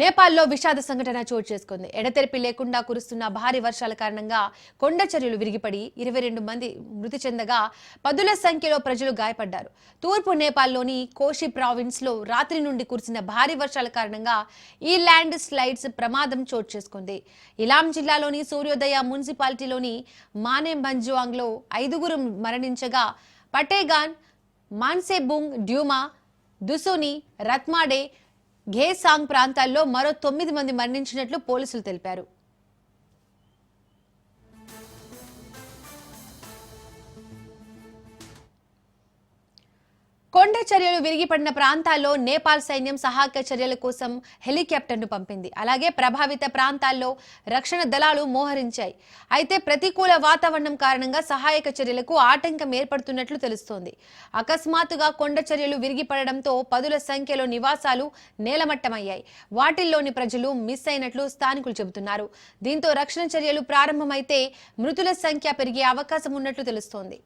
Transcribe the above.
నేపాల్లో విషాద సంఘటన చోటు చేసుకుంది. ఎడతెరిపి లేకుండా కురుస్తున్న భారీ వర్షాల కారణంగా కొండ చర్యలు విరిగిపడి ఇరవై రెండు మంది మృతి చెందగా పదుల సంఖ్యలో ప్రజలు గాయపడ్డారు. తూర్పు నేపాల్లోని కోషి ప్రావిన్స్లో రాత్రి నుండి కురిసిన భారీ వర్షాల కారణంగా ఈ ల్యాండ్ స్లైడ్స్ ప్రమాదం చోటు చేసుకుంది. ఇలాం జిల్లాలోని సూర్యోదయ మున్సిపాలిటీలోని మానే బంజువాంగ్లో ఐదుగురు మరణించగా పటేగాన్ మాన్సేబుంగ్ డ్యూమా దుసుని రత్మాడే ఘేసాంగ్ ప్రాంతాల్లో మరో తొమ్మిది మంది మరణించినట్లు పోలీసులు తెలిపారు. కొండ చర్యలు విరిగిపడిన ప్రాంతాల్లో నేపాల్ సైన్యం సహాయక చర్యల కోసం హెలికాప్టర్ను పంపింది. అలాగే ప్రభావిత ప్రాంతాల్లో రక్షణ దళాలు మోహరించాయి. అయితే ప్రతికూల వాతావరణం కారణంగా సహాయక చర్యలకు ఆటంకం ఏర్పడుతున్నట్లు తెలుస్తోంది. అకస్మాత్తుగా కొండ చర్యలు విరిగిపడడంతో పదుల సంఖ్యలో నివాసాలు నేలమట్టమయ్యాయి. వాటిల్లోని ప్రజలు మిస్ అయినట్లు స్థానికులు చెబుతున్నారు. దీంతో రక్షణ చర్యలు ప్రారంభమైతే మృతుల సంఖ్య పెరిగే అవకాశం ఉన్నట్లు తెలుస్తోంది.